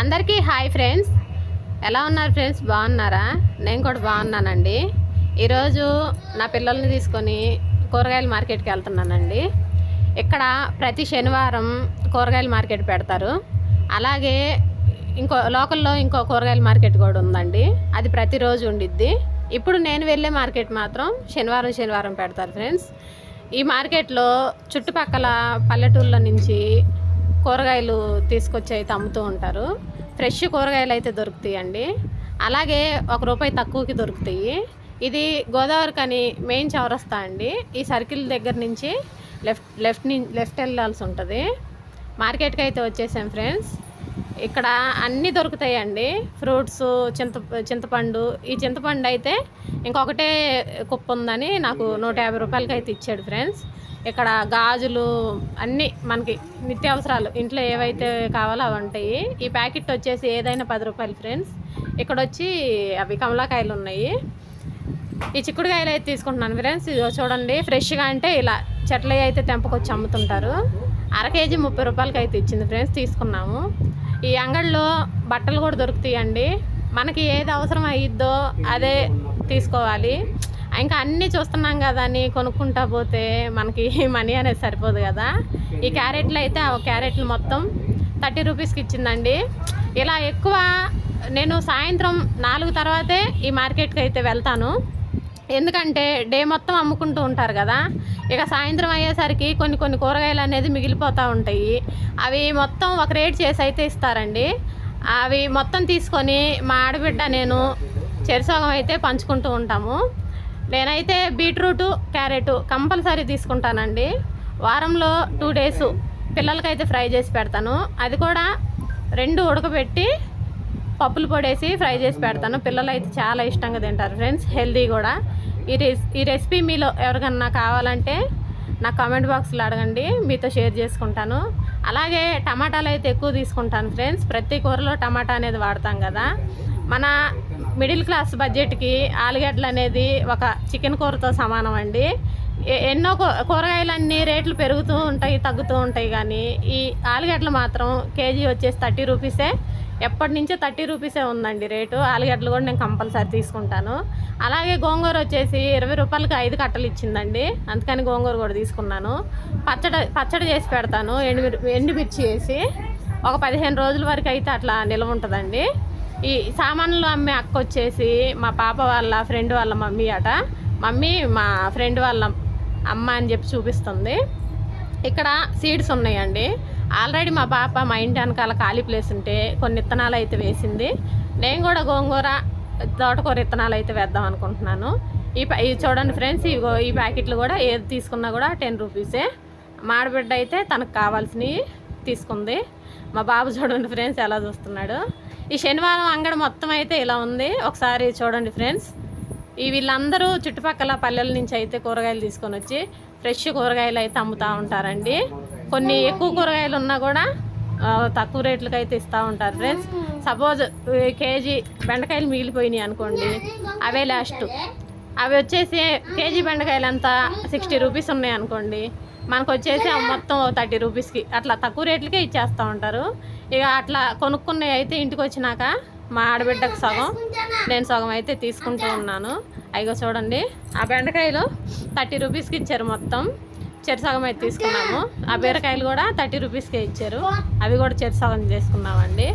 అందరికీ hi friends. ఎలా ఉన్నారు ఫ్రెండ్స్? బాగున్నారా? నేను కూడా బాగున్నానండి. ఈరోజు నా పిల్లల్ని తీసుకొని కూరగాయల మార్కెట్కి వెళ్తున్నానండి. ఇక్కడ ప్రతి శనివారం కూరగాయల మార్కెట్ పెడతారు. అలాగే ఇంకో లోకల్లో ఇంకో కూరగాయల మార్కెట్ కూడా ఉందండి. అది ప్రతిరోజు ఉండిద్ది. ఇప్పుడు నేను వెళ్ళే మార్కెట్ మాత్రం శనివారం శనివారం పెడతారు ఫ్రెండ్స్. ఈ మార్కెట్లో చుట్టుపక్కల పల్లెటూళ్ళ నుంచి కూరగాయలు తీసుకొచ్చి అయితే అమ్ముతూ ఉంటారు. ఫ్రెష్ కూరగాయలు అయితే దొరుకుతాయండి. అలాగే ఒక రూపాయి తక్కువకి దొరుకుతాయి. ఇది గోదావరి కని మెయిన్ చౌరస్తా అండి. ఈ సర్కిల్ దగ్గర నుంచి లెఫ్ట్ లెఫ్ట్ని లెఫ్ట్ వెళ్ళాల్సి ఉంటుంది. మార్కెట్కి అయితే వచ్చేసాం ఫ్రెండ్స్. ఇక్కడ అన్నీ దొరుకుతాయండి. ఫ్రూట్స్ చింత చింతపండు. ఈ చింతపండు అయితే ఇంకొకటే కుప్ప ఉందని నాకు నూట యాభై రూపాయలకి అయితే ఇచ్చాడు ఫ్రెండ్స్. ఇక్కడ గాజులు అన్నీ మనకి నిత్యావసరాలు. ఇంట్లో ఏవైతే కావాలో అవి ఉంటాయి. ఈ ప్యాకెట్ వచ్చేసి ఏదైనా పది రూపాయలు ఫ్రెండ్స్. ఇక్కడ వచ్చి అవి కమలాకాయలు ఉన్నాయి. ఈ చిక్కుడుకాయలు అయితే తీసుకుంటున్నాను ఫ్రెండ్స్. ఇది చూడండి ఫ్రెష్గా అంటే ఇలా చెట్లు అయితే తెంపకొచ్చి అమ్ముతుంటారు. అర కేజీ ముప్పై రూపాయలకి అయితే ఇచ్చింది ఫ్రెండ్స్ తీసుకున్నాము. ఈ అంగడిలో బట్టలు కూడా దొరుకుతాయండి. మనకి ఏది అవసరం అయ్యిద్దో అదే తీసుకోవాలి. ఇంకా అన్నీ చూస్తున్నాం కదా అని కొనుక్కుంటా పోతే మనకి మనీ అనేది సరిపోదు కదా. ఈ క్యారెట్లు అయితే ఆ క్యారెట్లు మొత్తం థర్టీ రూపీస్కి ఇచ్చిందండి. ఇలా ఎక్కువ నేను సాయంత్రం నాలుగు తర్వాతే ఈ మార్కెట్కి అయితే వెళ్తాను. ఎందుకంటే డే మొత్తం అమ్ముకుంటూ ఉంటారు కదా. ఇక సాయంత్రం అయ్యేసరికి కొన్ని కొన్ని కూరగాయలు అనేది మిగిలిపోతూ ఉంటాయి. అవి మొత్తం ఒక రేట్ చేసి అయితే ఇస్తారండి. అవి మొత్తం తీసుకొని మా ఆడబిడ్డ నేను చెరిసోగం అయితే పంచుకుంటూ ఉంటాము. నేనైతే బీట్రూటు క్యారెట్ కంపల్సరీ తీసుకుంటానండి. వారంలో టూ డేస్ పిల్లలకైతే ఫ్రై చేసి పెడతాను. అది కూడా రెండు ఉడకబెట్టి పప్పులు పొడేసి ఫ్రై చేసి పెడతాను. పిల్లలు అయితే చాలా ఇష్టంగా తింటారు ఫ్రెండ్స్ హెల్దీ కూడా. ఈ రెస్ ఈ రెసిపీ మీలో ఎవరికన్నా కావాలంటే నా కామెంట్ బాక్స్లో అడగండి మీతో షేర్ చేసుకుంటాను. అలాగే టమాటాలు అయితే ఎక్కువ తీసుకుంటాను ఫ్రెండ్స్. ప్రతి కూరలో టమాటా అనేది వాడతాం కదా. మన మిడిల్ క్లాస్ బడ్జెట్కి ఆలుగడ్డలు అనేది ఒక చికెన్ కూరతో సమానం అండి. ఎ- ఎన్నో కూరగాయలన్నీ రేట్లు పెరుగుతూ ఉంటాయి తగ్గుతూ ఉంటాయి కానీ ఈ ఆలుగడ్డలు మాత్రం కేజీ వచ్చేసి థర్టీ రూపీసే. ఎప్పటి నుంచో థర్టీ రూపీసే ఉందండి రేటు. ఆలుగడ్డలు కూడా నేను కంపల్సరీ తీసుకుంటాను. అలాగే గోంగూర వచ్చేసి ఇరవై రూపాయలకి ఐదు కట్టలు ఇచ్చిందండి. అందుకని గోంగూర కూడా తీసుకున్నాను. పచ్చడి పచ్చడి చేసి పెడతాను. ఎండుమిర్ ఎండుమిర్చి వేసి ఒక పదిహేను రోజుల వరకు అయితే అట్లా నిల్వ ఉంటుందండి. ఈ సామాన్లు అమ్మే అక్క వచ్చేసి మా పాప వాళ్ళ ఫ్రెండ్ వాళ్ళ మమ్మీ అట. మమ్మీ మా ఫ్రెండ్ వాళ్ళ అమ్మ అని చెప్పి చూపిస్తుంది. ఇక్కడ సీడ్స్ ఉన్నాయండి. ఆల్రెడీ మా పాప మా ఇంటి వెనకాల ఖాళీ ప్లేస్ ఉంటే కొన్ని విత్తనాలు అయితే వేసింది. నేను కూడా గోంగూర తోటకూర విత్తనాలు అయితే వేద్దాం అనుకుంటున్నాను. ఈ ప- ఇవి చూడండి ఫ్రెండ్స్ ఇవి ఈ ప్యాకెట్లు కూడా ఏది తీసుకున్నా కూడా టెన్ రూపీసే. మాడబిడ్డ అయితే తనకు కావాల్సినవి. తీసుకుంది. మా బాబు చూడండి ఫ్రెండ్స్ ఎలా చూస్తున్నాడు. ఈ శనివారం అంగడి మొత్తం అయితే ఇలా ఉంది. ఒకసారి చూడండి ఫ్రెండ్స్. ఈ వీళ్ళందరూ చుట్టుపక్కల పల్లెల నుంచి అయితే కూరగాయలు తీసుకొని వచ్చి ఫ్రెష్ కూరగాయలు అయితే అమ్ముతూ ఉంటారండి. కొన్ని ఎక్కువ కూరగాయలు ఉన్నా కూడా తక్కువ రేట్లకి అయితే ఇస్తూ ఉంటారు ఫ్రెండ్స్. సపోజ్ కేజీ బెండకాయలు మిగిలిపోయినాయి అనుకోండి అవే లాస్ట్ అవి వచ్చేసి కేజీ బెండకాయలు అంతా సిక్స్టీ రూపీస్ ఉన్నాయి అనుకోండి. మనకు వచ్చేసి మొత్తం థర్టీ రూపీస్కి అట్లా తక్కువ రేట్లకే ఇచ్చేస్తూ ఉంటారు. ఇక అట్లా కొనుక్కున్నవి అయితే ఇంటికి వచ్చినాక మా ఆడబిడ్డకు సగం నేను సగం అయితే తీసుకుంటూ ఉన్నాను. అయిగో చూడండి ఆ బెండకాయలు థర్టీ రూపీస్కి ఇచ్చారు మొత్తం. చెరు సగం అయితే తీసుకున్నాము. ఆ బీరకాయలు కూడా థర్టీ రూపీస్కే ఇచ్చారు. అవి కూడా చెరు సగం చేసుకున్నామండి.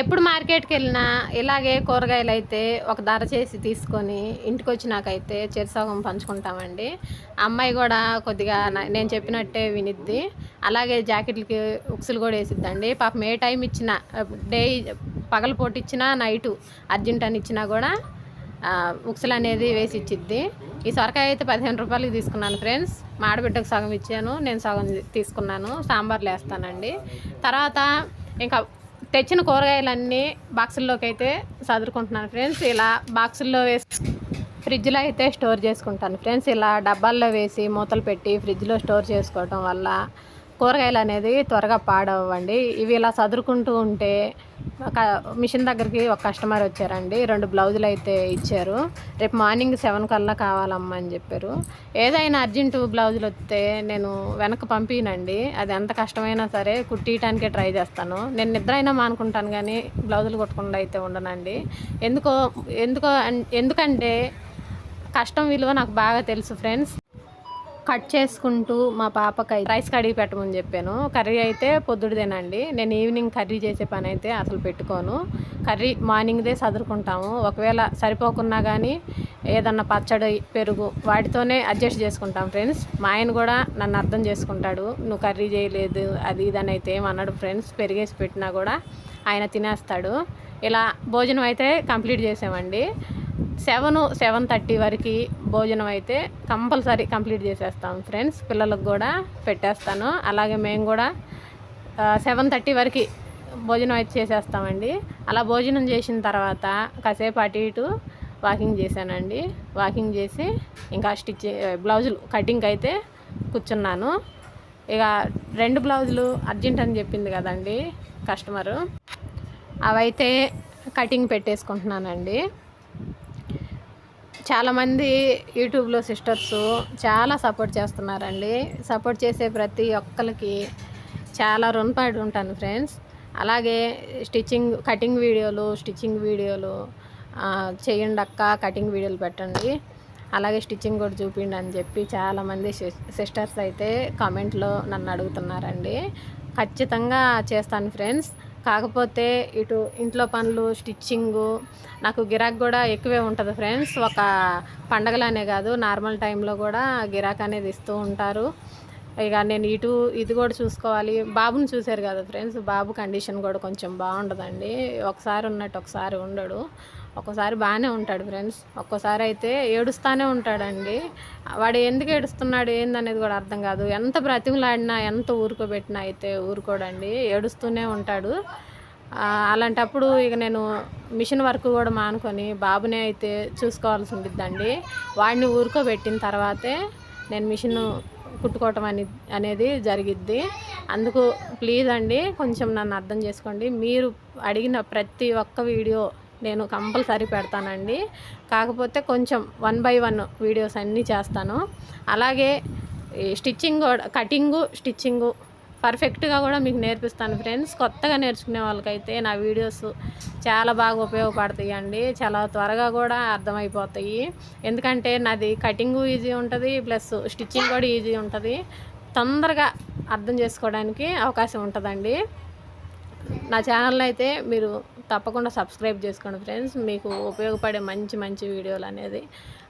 ఎప్పుడు మార్కెట్కి వెళ్ళినా ఇలాగే కూరగాయలు అయితే ఒక ధర చేసి తీసుకొని ఇంటికి వచ్చినాకైతే చెరుసగం పంచుకుంటామండి. అమ్మాయి కూడా కొద్దిగా నేను చెప్పినట్టే వినిద్ది. అలాగే జాకెట్లకి ఉక్సులు కూడా వేసిద్దండి. పాపం ఏ టైం ఇచ్చినా డే పగలపూట ఇచ్చినా నైటు అర్జెంట్ అని ఇచ్చినా కూడా ఉక్సులు అనేది వేసి ఇచ్చిద్ది. ఈ సొరకాయ అయితే పదిహేను రూపాయలకి తీసుకున్నాను ఫ్రెండ్స్. మా ఆడబిడ్డకు సగం ఇచ్చాను నేను సగం తీసుకున్నాను. సాంబార్లు వేస్తానండి. తర్వాత ఇంకా తెచ్చిన కూరగాయలన్నీ బాక్సుల్లోకి అయితే సదురుకుంటున్నాను ఫ్రెండ్స్. ఇలా బాక్సుల్లో వేసి ఫ్రిడ్జ్లో అయితే స్టోర్ చేసుకుంటాను ఫ్రెండ్స్. ఇలా డబ్బాల్లో వేసి మూతలు పెట్టి ఫ్రిడ్జ్లో స్టోర్ చేసుకోవటం వల్ల కూరగాయలు అనేది త్వరగా పాడవండి ఇవి ఇలా చదురుకుంటూ ఉంటే ఒక మిషన్ దగ్గరికి ఒక కస్టమర్ వచ్చారండి. రెండు బ్లౌజులు అయితే ఇచ్చారు. రేపు మార్నింగ్ సెవెన్ కల్లా కావాలమ్మా అని చెప్పారు. ఏదైనా అర్జెంటు బ్లౌజులు వస్తే నేను వెనక్కి పంపినండి. అది ఎంత కష్టమైనా సరే కుట్టియటానికే ట్రై చేస్తాను. నేను నిద్ర అయినా మానుకుంటాను కానీ బ్లౌజులు కుట్టకుండా అయితే ఉండనండి. ఎందుకో ఎందుకో ఎందుకంటే కష్టం విలువ నాకు బాగా తెలుసు ఫ్రెండ్స్. కట్ చేసుకుంటూ మా పాపకి రైస్ కడిగి పెట్టమని చెప్పాను. కర్రీ అయితే పొద్దుడిదేనండి. నేను ఈవినింగ్ కర్రీ చేసే పని అయితే అసలు పెట్టుకోను. కర్రీ మార్నింగ్దే చదురుకుంటాము ఒకవేళ సరిపోకున్నా కానీ ఏదన్నా పచ్చడి పెరుగు వాటితోనే అడ్జస్ట్ చేసుకుంటాం ఫ్రెండ్స్. మా ఆయన కూడా నన్ను అర్థం చేసుకుంటాడు. నువ్వు కర్రీ చేయలేదు అది ఇది అని అయితే ఏమన్నాడు ఫ్రెండ్స్. పెరిగేసి పెట్టినా కూడా ఆయన తినేస్తాడు. ఇలా భోజనం అయితే కంప్లీట్ చేసామండి. సెవెన్ సెవెన్ థర్టీ వరకు భోజనం అయితే కంపల్సరీ కంప్లీట్ చేసేస్తాం ఫ్రెండ్స్. పిల్లలకు కూడా పెట్టేస్తాను. అలాగే మేము కూడా సెవెన్ థర్టీ వరకు భోజనం అయితే చేసేస్తామండి. అలా భోజనం చేసిన తర్వాత కాసేపు అటు ఇటు వాకింగ్ చేశానండి. వాకింగ్ చేసి ఇంకా స్టిచ్ బ్లౌజులు కటింగ్ అయితే కూర్చున్నాను. ఇక రెండు బ్లౌజులు అర్జెంట్ అని చెప్పింది కదండి కస్టమరు. అవైతే కటింగ్ పెట్టేసుకుంటున్నానండి. చాలామంది యూట్యూబ్లో సిస్టర్స్ చాలా సపోర్ట్ చేస్తున్నారండి. సపోర్ట్ చేసే ప్రతి ఒక్కరికి చాలా రుణపడి ఉంటాను ఫ్రెండ్స్. అలాగే స్టిచ్చింగ్ కటింగ్ వీడియోలు స్టిచ్చింగ్ వీడియోలు చేయండి అక్క కటింగ్ వీడియోలు పెట్టండి. అలాగే స్టిచ్చింగ్ కూడా చూపిండి అని చెప్పి చాలామంది సిస్టర్స్ అయితే కామెంట్లో నన్ను అడుగుతున్నారండి. ఖచ్చితంగా చేస్తాను ఫ్రెండ్స్. కాకపోతే ఇటు ఇంట్లో పనులు స్టిచ్చింగు నాకు గిరాక్ కూడా ఎక్కువే ఉంటుంది ఫ్రెండ్స్. ఒక పండగలనే కాదు నార్మల్ టైంలో కూడా గిరాక్ అనేది ఇస్తూ ఉంటారు. ఇక నేను ఇటు ఇది కూడా చూసుకోవాలి. బాబుని చూశారు కదా ఫ్రెండ్స్? బాబు కండిషన్ కూడా కొంచెం బాగుండదండి. ఒకసారి ఉన్నట్టు ఒకసారి ఉండడు. ఒక్కోసారి బాగానే ఉంటాడు ఫ్రెండ్స్. ఒక్కోసారి అయితే ఏడుస్తానే ఉంటాడండి. వాడు ఎందుకు ఏడుస్తున్నాడు ఏందనేది కూడా అర్థం కాదు. ఎంత బ్రతిమలాడినా ఎంత ఊరుకోబెట్టినా అయితే ఊరుకోడండి. ఏడుస్తూనే ఉంటాడు. అలాంటప్పుడు ఇక నేను మిషన్ వర్క్ కూడా మానుకొని బాబునే అయితే చూసుకోవాల్సి ఉండిద్దండి. వాడిని ఊరుకోబెట్టిన తర్వాతే నేను మిషన్ కుట్టుకోవటం అని అనేది జరిగిద్ది. అందుకు ప్లీజ్ అండి కొంచెం నన్ను అర్థం చేసుకోండి. మీరు అడిగిన ప్రతి ఒక్క వీడియో నేను కంపల్సరీ పెడతానండి. కాకపోతే కొంచెం వన్ బై వన్ వీడియోస్ అన్నీ చేస్తాను. అలాగే ఈ స్టిచ్చింగ్ కూడా కటింగు స్టిచ్చింగు పర్ఫెక్ట్గా కూడా మీకు నేర్పిస్తాను ఫ్రెండ్స్. కొత్తగా నేర్చుకునే వాళ్ళకైతే నా వీడియోస్ చాలా బాగా ఉపయోగపడతాయి అండి చాలా త్వరగా కూడా అర్థమైపోతాయి. ఎందుకంటే నాది కటింగు ఈజీ ఉంటుంది ప్లస్ స్టిచ్చింగ్ కూడా ఈజీ ఉంటుంది. తొందరగా అర్థం చేసుకోవడానికి అవకాశం ఉంటుందండి. నా ఛానల్ అయితే మీరు తప్పకుండా సబ్స్క్రైబ్ చేసుకోండి ఫ్రెండ్స్. మీకు ఉపయోగపడే మంచి మంచి వీడియోలు అనేది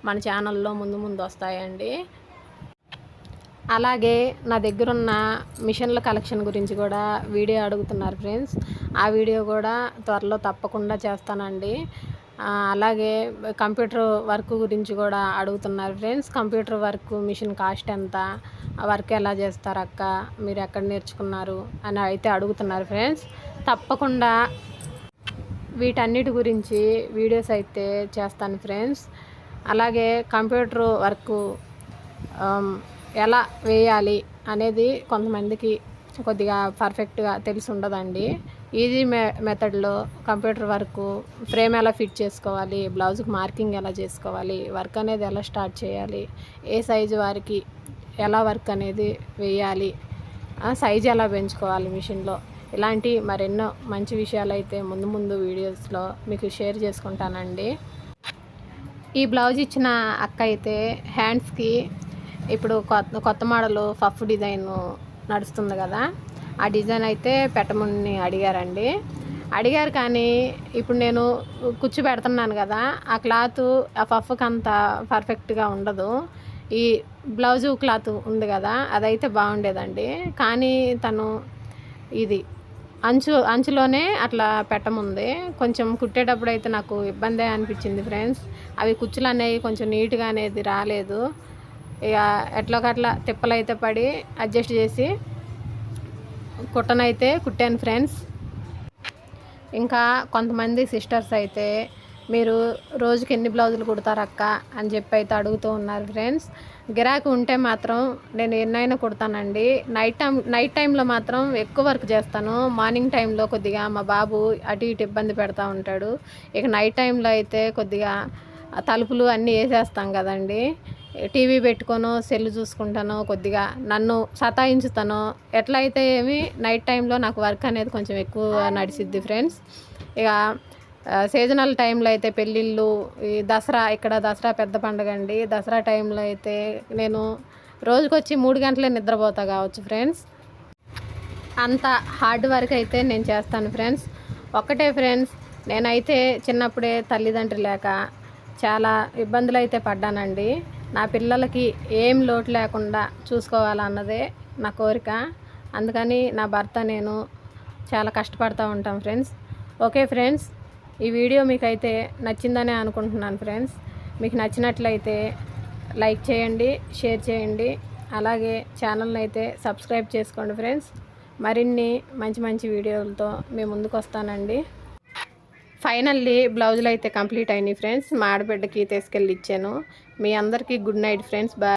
మన ఛానల్లో ముందు ముందు వస్తాయండి. అలాగే నా దగ్గర ఉన్న మిషన్ల కలెక్షన్ గురించి కూడా వీడియో అడుగుతున్నారు ఫ్రెండ్స్. ఆ వీడియో కూడా త్వరలో తప్పకుండా చేస్తానండి. అలాగే కంప్యూటర్ వర్క్ గురించి కూడా అడుగుతున్నారు friends. Computer work machine cost ఎంత వర్క్ ఎలా చేస్తారు అక్క మీరు ఎక్కడ నేర్చుకున్నారు అని అయితే అడుగుతున్నారు ఫ్రెండ్స్. తప్పకుండా వీటన్నిటి గురించి వీడియోస్ అయితే చేస్తాను ఫ్రెండ్స్. అలాగే కంప్యూటర్ వర్క్ ఎలా వేయాలి అనేది కొంతమందికి కొద్దిగా పర్ఫెక్ట్గా తెలిసి ఉండదండి. ఈజీ మె మెథడ్లో కంప్యూటర్ వర్క్ ఫ్రేమ్ ఎలా ఫిట్ చేసుకోవాలి బ్లౌజ్కి మార్కింగ్ ఎలా చేసుకోవాలి వర్క్ అనేది ఎలా స్టార్ట్ చేయాలి ఏ సైజు వారికి ఎలా వర్క్ అనేది వేయాలి సైజ్ ఎలా పెంచుకోవాలి మిషన్లో ఇలాంటి మరెన్నో మంచి విషయాలు అయితే ముందు ముందు వీడియోస్లో మీకు షేర్ చేసుకుంటానండి. ఈ బ్లౌజ్ ఇచ్చిన అక్క అయితే హ్యాండ్స్కి ఇప్పుడు కొత్త కొత్త మోడల్ ఫఫ్ డిజైన్ నడుస్తుంది కదా. ఆ డిజైన్ అయితే పెట్టమని అడిగారండి. అడిగారు కానీ ఇప్పుడు నేను కుచ్చు పెడుతున్నాను కదా ఆ క్లాత్ ఆ పఫ్కి అంత పర్ఫెక్ట్గా ఉండదు. ఈ బ్లౌజు క్లాత్ ఉంది కదా అదైతే బాగుండేదండి. కానీ తను ఇది అంచు అంచులోనే అట్లా పెట్టముంది. కొంచెం కుట్టేటప్పుడు అయితే నాకు ఇబ్బందే అనిపించింది ఫ్రెండ్స్. అవి కుచ్చులు అనేవి కొంచెం నీట్గా అనేది రాలేదు. ఇక ఎట్లకట్లా తిప్పలు అయితే పడి అడ్జస్ట్ చేసి కుట్టనైతే కుట్టాను ఫ్రెండ్స్. ఇంకా కొంతమంది సిస్టర్స్ అయితే మీరు రోజుకి ఎన్ని బ్లౌజులు కుడతారు అక్క అని చెప్పి అయితే అడుగుతూ ఉన్నారు ఫ్రెండ్స్. గిరాకీ ఉంటే మాత్రం నేను ఎన్నైనా కుడతానండి. నైట్ టైం నైట్ టైంలో మాత్రం ఎక్కువ వర్క్ చేస్తాను. మార్నింగ్ టైంలో కొద్దిగా మా బాబు అటు ఇటు ఇబ్బంది పెడతా ఉంటాడు. ఇక నైట్ టైంలో అయితే కొద్దిగా తలుపులు అన్నీ వేసేస్తాం కదండి. టీవీ పెట్టుకోను సెల్ చూసుకుంటానో కొద్దిగా నన్ను సతాయించుతానో ఎట్లా అయితే ఏమి నైట్ టైంలో నాకు వర్క్ అనేది కొంచెం ఎక్కువ నడిచిద్ది ఫ్రెండ్స్. ఇక సీజనల్ టైంలో అయితే పెళ్ళిళ్ళు ఈ దసరా ఇక్కడ దసరా పెద్ద పండుగ అండి. దసరా టైంలో అయితే నేను రోజుకొచ్చి మూడు గంటలే నిద్రపోతా కావచ్చు ఫ్రెండ్స్. అంత హార్డ్ వర్క్ అయితే నేను చేస్తాను ఫ్రెండ్స్. ఒక్కటే ఫ్రెండ్స్ నేనైతే చిన్నప్పుడే తల్లిదండ్రులు లేక చాలా ఇబ్బందులు అయితే పడ్డానండి. నా పిల్లలకి ఏం లోటు లేకుండా చూసుకోవాలన్నదే నా కోరిక. అందుకని నా భర్త నేను చాలా కష్టపడుతూ ఉంటాం ఫ్రెండ్స్. ఓకే ఫ్రెండ్స్ ఈ వీడియో మీకైతే నచ్చిందనే అనుకుంటున్నాను ఫ్రెండ్స్. మీకు నచ్చినట్లయితే లైక్ చేయండి షేర్ చేయండి. అలాగే ఛానల్ని అయితే సబ్స్క్రైబ్ చేసుకోండి ఫ్రెండ్స్. మరిన్ని మంచి మంచి వీడియోలతో మేము ముందుకు వస్తానండి ఫైనల్లీ బ్లౌజులు అయితే కంప్లీట్ అయినాయి ఫ్రెండ్స్. మా ఆడబిడ్డకి తీసుకెళ్ళి ఇచ్చాను. మీ అందరికీ గుడ్ నైట్ ఫ్రెండ్స్. బాయ్